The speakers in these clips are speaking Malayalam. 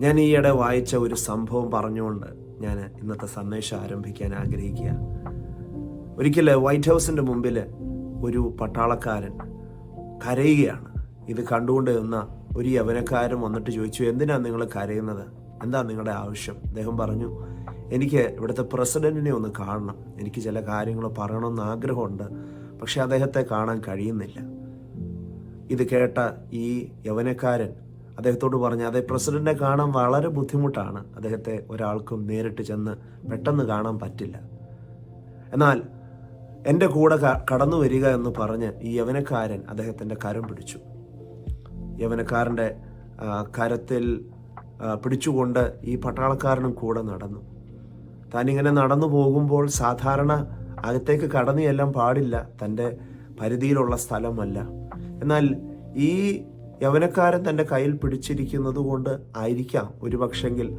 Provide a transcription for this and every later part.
ഞാൻ ഈയിടെ വായിച്ച ഒരു സംഭവം പറഞ്ഞുകൊണ്ട് ഞാൻ ഇന്നത്തെ സന്ദേശം ആരംഭിക്കാൻ ആഗ്രഹിക്കുക. ഒരിക്കൽ വൈറ്റ് ഹൗസിന്റെ മുമ്പിൽ ഒരു പട്ടാളക്കാരൻ കരയുകയാണ്. ഇത് കണ്ടുകൊണ്ട് നിന്ന ഒരു യവനക്കാരൻ വന്നിട്ട് ചോദിച്ചു എന്തിനാണ് നിങ്ങൾ കരയുന്നത്? എന്താ നിങ്ങളുടെ ആവശ്യം? അദ്ദേഹം പറഞ്ഞു എനിക്ക് ഇവിടുത്തെ പ്രസിഡന്റിനെ ഒന്ന് കാണണം. എനിക്ക് ചില കാര്യങ്ങൾ പറയണമെന്ന് ആഗ്രഹമുണ്ട് പക്ഷെ അദ്ദേഹത്തെ കാണാൻ കഴിയുന്നില്ല. ഇത് കേട്ട ഈ യവനക്കാരൻ അദ്ദേഹത്തോട് പറഞ്ഞു അതെ പ്രസിഡന്റിനെ കാണാൻ വളരെ ബുദ്ധിമുട്ടാണ്. അദ്ദേഹത്തെ ഒരാൾക്കും നേരിട്ട് ചെന്ന് പെട്ടെന്ന് കാണാൻ പറ്റില്ല. എന്നാൽ എന്റെ കൂടെ കടന്നു വരിക എന്ന് പറഞ്ഞ് ഈ യവനക്കാരൻ അദ്ദേഹത്തിന്റെ കരം പിടിച്ചു. യവനക്കാരന്റെ കരത്തിൽ പിടിച്ചുകൊണ്ട് ഈ പട്ടാളക്കാരനും കൂടെ നടന്നു. താനിങ്ങനെ നടന്നു പോകുമ്പോൾ സാധാരണ അകത്തേക്ക് കടന്നു ചെല്ലാൻ പാടില്ല. തന്റെ പരിധിയിലുള്ള സ്ഥലമല്ല. എന്നാൽ ഈ യവനക്കാരൻ തന്റെ കയ്യിൽ പിടിച്ചിരിക്കുന്നത് കൊണ്ട് ആയിരിക്കാം ഒരുപക്ഷെങ്കിൽ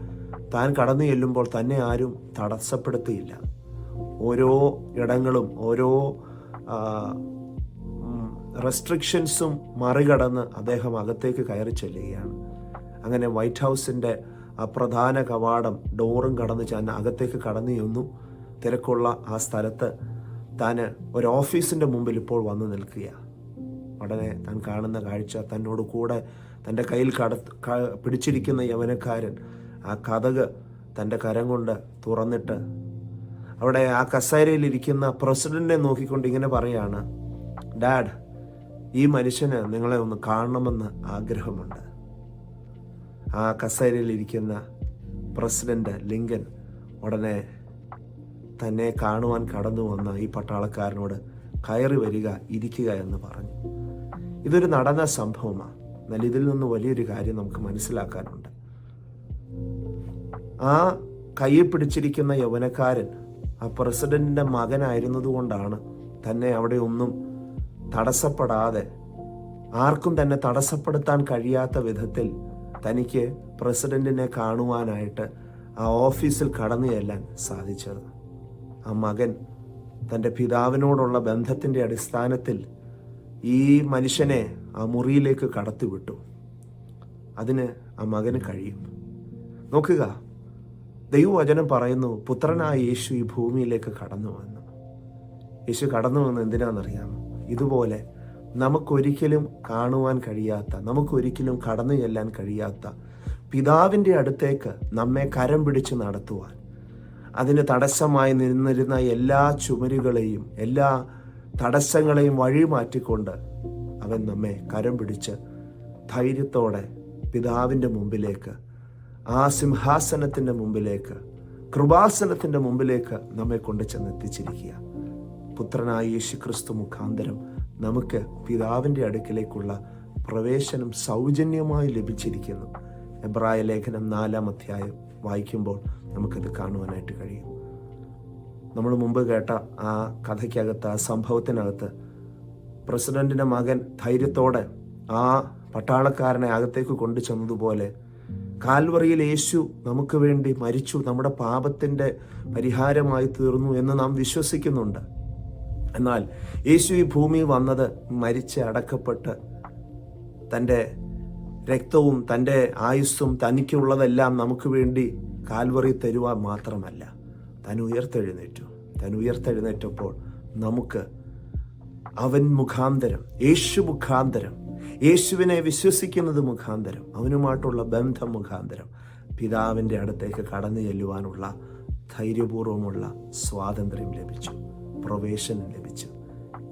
താൻ കടന്നു ചെല്ലുമ്പോൾ തന്നെ ആരും തടസ്സപ്പെടുത്തിയില്ല. ഓരോ ഇടങ്ങളും ഓരോ റെസ്ട്രിക്ഷൻസും മറികടന്ന് അദ്ദേഹം അകത്തേക്ക് കയറി ചെല്ലുകയാണ്. അങ്ങനെ വൈറ്റ് ഹൗസിന്റെ ആ പ്രധാന കവാടം ഡോറും കടന്ന് ചെന്ന് അകത്തേക്ക് കടന്നു ചെന്നു. തിരക്കുള്ള ആ സ്ഥലത്ത് താൻ ഒരു ഓഫീസിന്റെ മുമ്പിൽ ഇപ്പോൾ വന്ന് നിൽക്കുക ഉടനെ താൻ കാണുന്ന കാഴ്ച തന്നോട് കൂടെ തന്റെ കയ്യിൽ കട പിടിച്ചിരിക്കുന്ന യവനക്കാരൻ ആ കഥക് തന്റെ കരം കൊണ്ട് തുറന്നിട്ട് അവിടെ ആ കസേരയിലിരിക്കുന്ന പ്രസിഡന്റിനെ നോക്കിക്കൊണ്ട് ഇങ്ങനെ പറയാണ് ഡാഡ് ഈ മനുഷ്യന് നിങ്ങളെ ഒന്ന് കാണണമെന്ന് ആഗ്രഹമുണ്ട്. ആ കസേരയിലിരിക്കുന്ന പ്രസിഡന്റ് ലിങ്കൻ ഉടനെ തന്നെ കാണുവാൻ കടന്നു വന്ന ഈ പട്ടാളക്കാരനോട് കയറി വരിക ഇരിക്കുക എന്ന് പറഞ്ഞു. ഇതൊരു നടന്ന സംഭവമാണ്. എന്നാൽ ഇതിൽ നിന്ന് വലിയൊരു കാര്യം നമുക്ക് മനസ്സിലാക്കാനുണ്ട്. ആ കയ്യിൽ പിടിച്ചിരിക്കുന്ന യൗവനക്കാരൻ ആ പ്രസിഡന്റിന്റെ മകനായിരുന്നതുകൊണ്ടാണ് തന്നെ അവിടെ ഒന്നും തടസ്സപ്പെടാതെ ആർക്കും തന്നെ തടസ്സപ്പെടുത്താൻ കഴിയാത്ത വിധത്തിൽ തനിക്ക് പ്രസിഡന്റിനെ കാണുവാനായിട്ട് ആ ഓഫീസിൽ കടന്നു ചെല്ലാൻ സാധിച്ചത്. ആ മകൻ തന്റെ പിതാവിനോടുള്ള ബന്ധത്തിന്റെ അടിസ്ഥാനത്തിൽ ഈ മനുഷ്യനെ ആ മുറിയിലേക്ക് കടത്തിവിട്ടു. അതിന് ആ മകന് കഴിയും. നോക്കുക ദൈവവചനം പറയുന്നു പുത്രനായ യേശു ഈ ഭൂമിയിലേക്ക് കടന്നു വന്നു. യേശു കടന്നു വന്ന് എന്തിനാണെന്നറിയാമോ? ഇതുപോലെ നമുക്കൊരിക്കലും കാണുവാൻ കഴിയാത്ത നമുക്കൊരിക്കലും കടന്നു ചെല്ലാൻ കഴിയാത്ത പിതാവിന്റെ അടുത്തേക്ക് നമ്മെ കരം പിടിച്ച് നടത്തുവാൻ അതിന് തടസ്സമായി നിന്നിരുന്ന എല്ലാ ചുമരുകളെയും എല്ലാ തടസ്സങ്ങളെയും വഴി മാറ്റിക്കൊണ്ട് അവൻ നമ്മെ കരം പിടിച്ച് ധൈര്യത്തോടെ പിതാവിന്റെ മുമ്പിലേക്ക് ആ സിംഹാസനത്തിന്റെ മുമ്പിലേക്ക് കൃപാസനത്തിന്റെ മുമ്പിലേക്ക് നമ്മെ കൊണ്ട് ചെന്നെത്തിച്ചിരിക്കുക. പുത്രനായ യേശു ക്രിസ്തു മുഖാന്തരം നമുക്ക് പിതാവിന്റെ അടുക്കിലേക്കുള്ള പ്രവേശനം സൗജന്യമായി ലഭിച്ചിരിക്കുന്നു. എബ്രായ ലേഖനം നാലാം അധ്യായം വായിക്കുമ്പോൾ നമുക്കത് കാണുവാനായിട്ട് കഴിയും. നമ്മൾ മുമ്പ് കേട്ട ആ കഥയ്ക്കകത്ത് ആ സംഭവത്തിനകത്ത് പ്രസിഡന്റിന്റെ മകൻ ധൈര്യത്തോടെ ആ പട്ടാളക്കാരനെ അകത്തേക്ക് കൊണ്ടു ചെന്നതുപോലെ കാൽവറിയിൽ യേശു നമുക്ക് വേണ്ടി മരിച്ചു നമ്മുടെ പാപത്തിന്റെ പരിഹാരമായി തീർന്നു എന്ന് നാം വിശ്വസിക്കുന്നുണ്ട്. എന്നാൽ യേശു ഈ ഭൂമി വന്നത് മരിച്ച് അടക്കപ്പെട്ട് തന്റെ രക്തവും തന്റെ ആയുസ്സും തനിക്കുള്ളതെല്ലാം നമുക്ക് വേണ്ടി കാൽവറി തരുവാൻ മാത്രമല്ല. താൻ ഉയർത്തെഴുന്നേറ്റു. താൻ ഉയർത്തെഴുന്നേറ്റപ്പോൾ നമുക്ക് അവൻ മുഖാന്തരം യേശു മുഖാന്തരം യേശുവിനെ വിശ്വസിക്കുന്നത് മുഖാന്തരം അവനുമായിട്ടുള്ള ബന്ധം മുഖാന്തരം പിതാവിന്റെ അടുത്തേക്ക് കടന്നു ചെല്ലുവാനുള്ള ധൈര്യപൂർവമുള്ള സ്വാതന്ത്ര്യം ലഭിച്ചു പ്രവേശനം ലഭിച്ചു.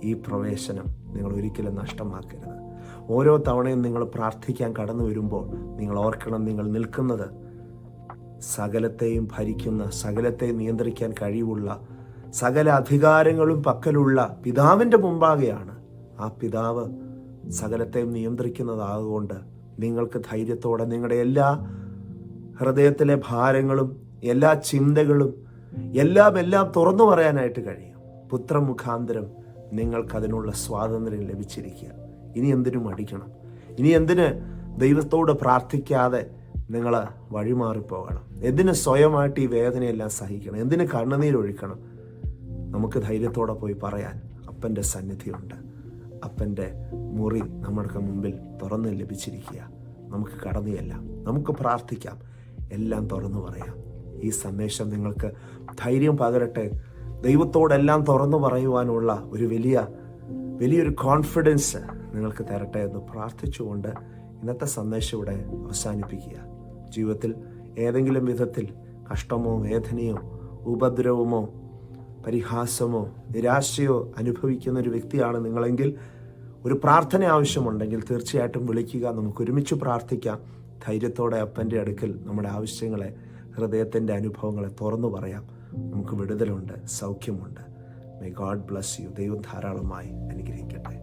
ഈ പ്രവേശനം നിങ്ങൾ ഒരിക്കലും നഷ്ടമാക്കരുത്. ഓരോ തവണയും നിങ്ങൾ പ്രാർത്ഥിക്കാൻ കടന്നു വരുമ്പോൾ നിങ്ങൾ ഓർക്കണം നിങ്ങൾ നിൽക്കുന്നത് സകലത്തെയും ഭരിക്കുന്ന സകലത്തെ നിയന്ത്രിക്കാൻ കഴിവുള്ള സകല അധികാരങ്ങളും പക്കലുള്ള പിതാവിന്റെ മുമ്പാകെയാണ് ആ പിതാവ് സകലത്തെയും നിയന്ത്രിക്കുന്നതാകൊണ്ട് നിങ്ങൾക്ക് ധൈര്യത്തോടെ നിങ്ങളുടെ എല്ലാ ഹൃദയത്തിലെ ഭാരങ്ങളും എല്ലാ ചിന്തകളും എല്ലാം എല്ലാം തുറന്നു പറയാനായിട്ട് കഴിയും. പുത്രമുഖാന്തരം നിങ്ങൾക്കതിനുള്ള സ്വാതന്ത്ര്യം ലഭിച്ചിരിക്കുക. ഇനി എന്തിനു മടിക്കണം. ഇനി എന്തിന് ദൈവത്തോട് പ്രാർത്ഥിക്കാതെ നിങ്ങൾ വഴിമാറിപ്പോകണം. എന്തിന് സ്വയമായിട്ട് ഈ വേദനയെല്ലാം സഹിക്കണം? എന്തിന് കണ്ണുനീരൊഴിക്കണം നമുക്ക് ധൈര്യത്തോടെ പോയി പറയാൻ അപ്പന്റെ സന്നിധിയുണ്ട്. അപ്പന്റെ മുറി നമ്മൾക്ക് മുമ്പിൽ തുറന്ന് ലഭിച്ചിരിക്കുക. നമുക്ക് കടന്നു ചെല്ലാം നമുക്ക് പ്രാർത്ഥിക്കാം. എല്ലാം തുറന്നു പറയാം. ഈ സന്ദേശം നിങ്ങൾക്ക് ധൈര്യം പകരട്ടെ. ദൈവത്തോടെല്ലാം തുറന്നു പറയുവാനുള്ള ഒരു വലിയ വലിയൊരു കോൺഫിഡൻസ് നിങ്ങൾക്ക് തരട്ടെ എന്ന് പ്രാർത്ഥിച്ചുകൊണ്ട് ഇന്നത്തെ സന്ദേശം ഇവിടെ അവസാനിപ്പിക്കുക. ജീവിതത്തിൽ ഏതെങ്കിലും വിധത്തിൽ കഷ്ടമോ വേദനയോ ഉപദ്രവമോ പരിഹാസമോ നിരാശയോ അനുഭവിക്കുന്ന ഒരു വ്യക്തിയാണ് നിങ്ങളെങ്കിൽ ഒരു പ്രാർത്ഥന ആവശ്യമുണ്ടെങ്കിൽ തീർച്ചയായിട്ടും വിളിക്കുക. നമുക്ക് ഒരുമിച്ച് പ്രാർത്ഥിക്കാം. ധൈര്യത്തോടെ അപ്പന്റെ അടുക്കൽ നമ്മുടെ ആവശ്യങ്ങളെ ഹൃദയത്തിന്റെ അനുഭവങ്ങളെ തുറന്നു പറയാം. നമുക്ക് വിടുതലുണ്ട് സൗഖ്യമുണ്ട്. മേ ഗോഡ് ബ്ലസ് യു ദൈവം ധാരാളമായി അനുഗ്രഹിക്കട്ടെ.